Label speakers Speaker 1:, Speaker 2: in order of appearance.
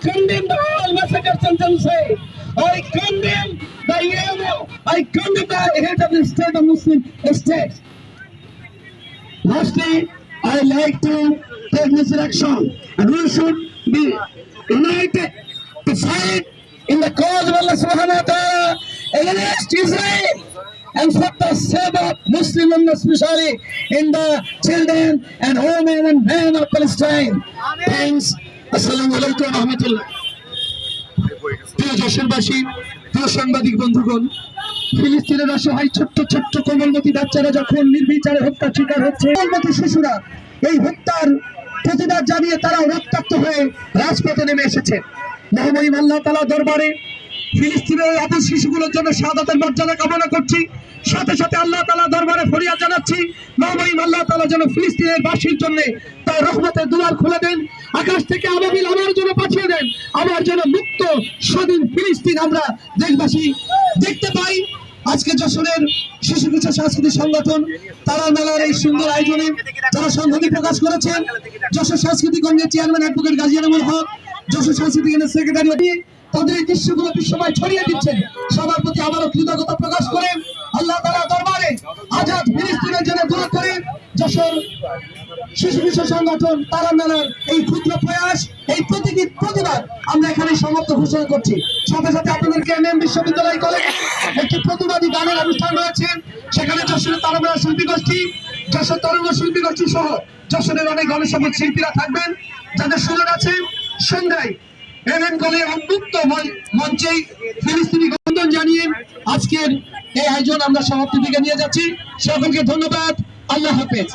Speaker 1: condemn the all massacre sentence. I condemn the EMO. I condemn the head of the state of Muslim state. Lastly, I like to take this action, and we should be united to fight in the cause of Allah Subhanahu wa Taala against Israel and for the sake of Muslim and especially in the children and women and men of Palestine. Thanks. Wa প্রিয় যশোরবাসী প্রিয় সাংবাদিক বন্ধুগণ, ফিলিস্তিনের অসহায় ছোট্ট ছোট্ট কোমলমতি বাচ্চারা যখন নির্বিচারে শিকার হচ্ছে, কোমলমতি শিশুরা এই হত্যার প্রতিবাদ জানিয়ে রক্তাক্ত হয়ে রাজপথে নেমে এসেছে। মহামহিম আল্লাহ তালা দরবারে ফিলিস্তিনের অপর শিশুগুলোর জন্য শাহাদাতের মর্যাদা কামনা করছি। সাথে সাথে আল্লাহ তালা দরবারে ফরিয়াদ জানাচ্ছি মহামহিম আল্লাহ তালা যেন ফিলিস্তিনের বাসীর জন্য তার রহমতের দুয়ার খুলে দেন, আকাশ থেকে আবাবিল আমার জন্য পাঠিয়ে দেন আমার জন্য মুক্ত, স্বাধীন ফিলিস্তিন আমরা দেশবাসী দেখতে পাই। আজকে যশোরের শিশু কিছু সাংস্কৃতিক সংগঠন, তারা মেলার এই সুন্দর আয়োজনে যারা সংহতি প্রকাশ করেছেন। যশোর সাংস্কৃতিক অঙ্গের চেয়ারম্যান অ্যাডভোকেট গাজী আনামুল হক, যশোর সাংস্কৃতিক অঙ্গের সেক্রেটারি তাদের এই দৃশ্যগুলো বিশ্বময় ছড়িয়ে দিচ্ছেন। সবার প্রতি আবারও কৃতজ্ঞতা প্রকাশ করেন। আল্লাহ তালা দরবারে আজাদ ফিলিস্তিনের জন্য দোয়া করে যশোর শিশু বিশ্ব সংগঠন তারা মেলার এই ক্ষুদ্র প্রয়াস, এই প্রতীকী প্রতিবাদ আমরা এখানে সমাপ্ত ঘোষণা করছি। সাথে সাথে আপনাদেরকে এম বিশ্ববিদ্যালয় কলেজ একটি প্রতিবাদী গানের অনুষ্ঠান রয়েছে। সেখানে যশোরের তারমেলা শিল্পী গোষ্ঠী যশোর তরঙ্গ শিল্পী গোষ্ঠী সহ যশোরের অনেক গণসংগীত শিল্পীরা থাকবেন। যাদের সুযোগ আছে, সন্ধ্যায় এম এম কলেজ উন্মুক্ত মঞ্চ- ফিলিস্তিনি বন্ধন জানিয়ে আজকের এই আয়োজন আমরা সমাপ্তির দিকে নিয়ে যাচ্ছি। সকলকে ধন্যবাদ। আল্লাহ হাফেজ।